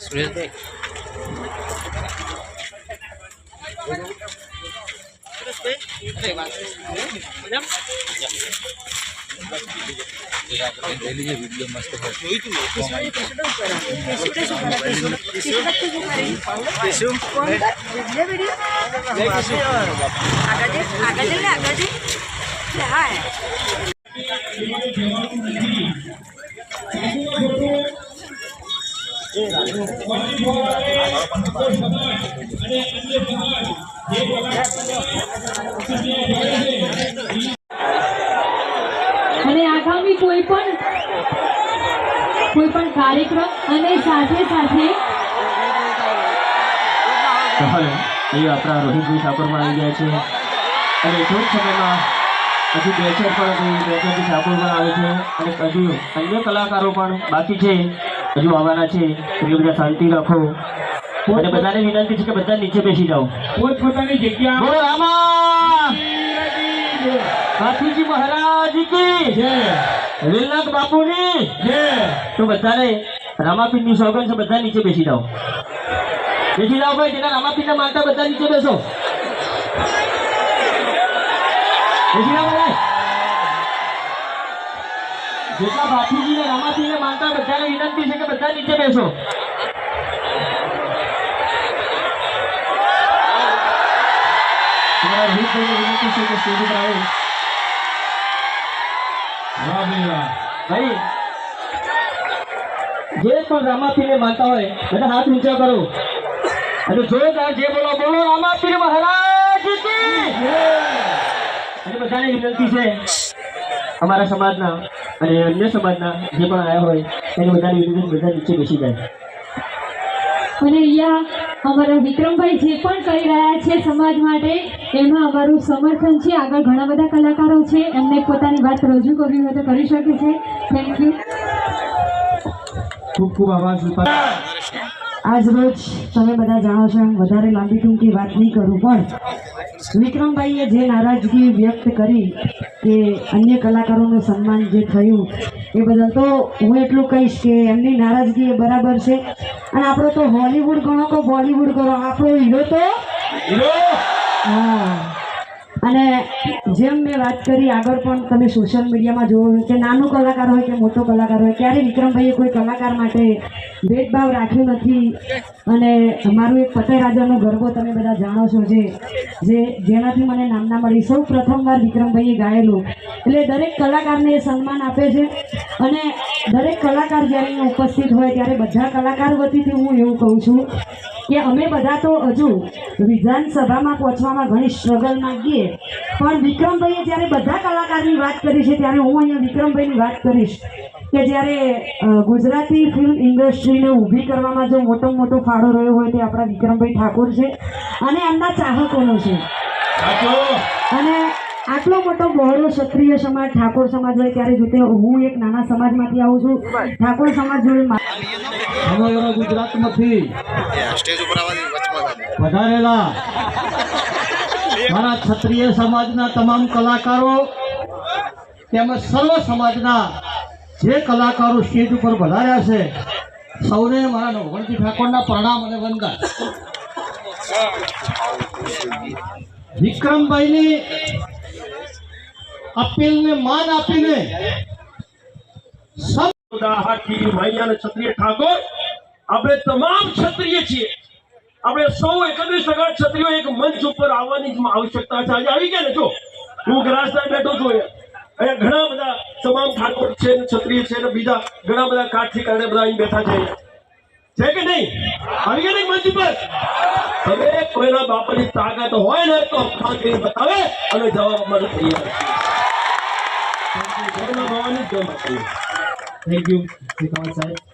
સુરેશભાઈ આગળ આગળ વીડિયો મસ્ત અને આગામી કોઈ પણ કોઈ પણ કાર્યક્રમ અને સાથે સાથે એ આપણા રોહિતભાઈ ઠાકોર પણ આવી ગયા છે. અને ટૂંક સમયમાં હજુ બેચર પણ બેચરજી ઠાકોર પણ આવે છે. અને હજુ અન્ય કલાકારો પણ બાકી છે. હજુ આવવાના છે. એટલે બધા શાંતિ રાખો. અને બધાને વિનંતી છે કે બધા નીચે બેસી જાઓ. પોતપોતાની જગ્યા. બોલો રામા! કાઠીજી મહારાજ કી જય. વેલનાથ બાપુની તો બધાને રામાપીરની સોગન છે બધા નીચે બેસી જાઓ. બેસી જાઓ ભાઈ જેના રામાપીરને માનતા બધા નીચે બેસો. બેસી જાઓ બધા. જેટલા બાપુજીને રામાપીરને માનતા બધાને વિનંતી છે કે બધા નીચે બેસો. વિનંતી છે કે સ્ટેજ ઉપર આવો. વાહ ભાઈ વાહ. ભાઈ જે પણ રામાપીરને માનતા હોય બધા હાથ ઊંચા કરો. અને જોરદાર જે બોલો બોલો રામાપીર મહારાજ અને બધાને વિનંતી છે અમારા સમાજના અને અન્ય સમાજના જે પણ આવ્યા હોય એને બધાને વિનંતી બધા નીચે બેસી જાય. અને અહીંયા અમારા વિક્રમભાઈ જે પણ કરી રહ્યા છે સમાજ માટે એમાં અમારું સમર્થન છે. આગળ ઘણા બધા કલાકારો છે. એમને પોતાની વાત રજૂ કરવી હોય તો કરી શકે છે. થેન્ક યુ ખૂબ ખૂબ આભાર આજ રોજ તમે બધા જાણો છો વધારે લાંબી ટૂંકી વાત નહીં કરું પણ વિક્રમભાઈએ જે નારાજગી વ્યક્ત કરી કે અન્ય કલાકારોનું સન્માન જે થયું એ બદલ તો હું એટલું કહીશ કે એમની નારાજગી એ બરાબર છે. અને આપણો તો હોલીવુડ ગણો કે બોલીવુડ ગણો આપણો હીરો તો હા. અને જેમ મેં વાત કરી, આગળ પણ તમે સોશિયલ મીડિયામાં જોવો કે નાનો કલાકાર હોય કે મોટો કલાકાર હોય, ક્યારે વિક્રમભાઈએ કોઈ કલાકાર માટે ભેદભાવ રાખ્યો નથી? અને મારું એક ફતેહ રાજાનો ગરબો તમે બધા જાણો છો જે જે જેનાથી મને નામના મળી. સૌ પ્રથમવાર વિક્રમભાઈએ ગાયેલું. એટલે દરેક કલાકારને એ સન્માન આપે છે. અને દરેક કલાકાર જ્યારે ઉપસ્થિત હોય, ત્યારે બધા કલાકાર વતીથી હું એવું કહું છું કે અમે બધા તો હજુ વિધાનસભામાં પહોંચવામાં ઘણી સ્ટ્રગલમાં ગઈએ પણ વિક્રમભાઈએ જ્યારે બધા કલાકારની વાત કરી છે ત્યારે હું અહીંયા વિક્રમભાઈની વાત કરીશ કે જ્યારે ગુજરાતી ફિલ્મ ઇન્ડસ્ટ્રીને ઊભી કરવામાં જો મોટો મોટો ફાળો રહ્યો હોય તે આપણા વિક્રમભાઈ ઠાકોર છે અને એમના ચાહકોનો છે. અને આટલો મોટો બહોળો ક્ષત્રિય સમાજ ઠાકોર સમાજ હોય ત્યારે જોતે હું એક નાના સમાજમાંથી આવું છું. ઠાકોર સમાજ જોડે સમગ્ર ગુજરાતમાંથી સ્ટેજ ઉપર આવવાની વચમાં વધારેલા. મારા ક્ષત્રિય સમાજના તમામ કલાકારો તેમજ સર્વ સમાજના જે કલાકારો સ્ટેજ ઉપર વધાર્યા છે સૌને મારા નવણજી ઠાકોરના પ્રણામ અને વંદન. વિક્રમભાઈની અપીલને માન આપીને હાથી ભાઈ અને ક્ષત્રિય ઠાકોર. આપણે તમામ ક્ષત્રિય છીએ. આપણે સૌ એકત્રીસ ટકા ક્ષત્રિયો એક મંચ ઉપર આવવાની આવશ્યકતા છે. આજે આવી ગયા ને? જો. હું ગ્રાસદાર બેઠો છું અહીંયા. ઘણા બધા તમામ ઠાકોર છે ને ક્ષત્રિય છે ને બીજા ઘણા બધા કાઠથી કારણે બધા અહીં બેઠા છે છે કે નહીં? આવી ગયા નહીં મંચ ઉપર? તમે કોઈના બાપાની તાકાત હોય ને તો અપમાન કરી બતાવે અને જવાબ અમારે તૈયાર છે ભવાની જય માતાજી. થેન્ક યુ શ્રીકાંત સાહેબ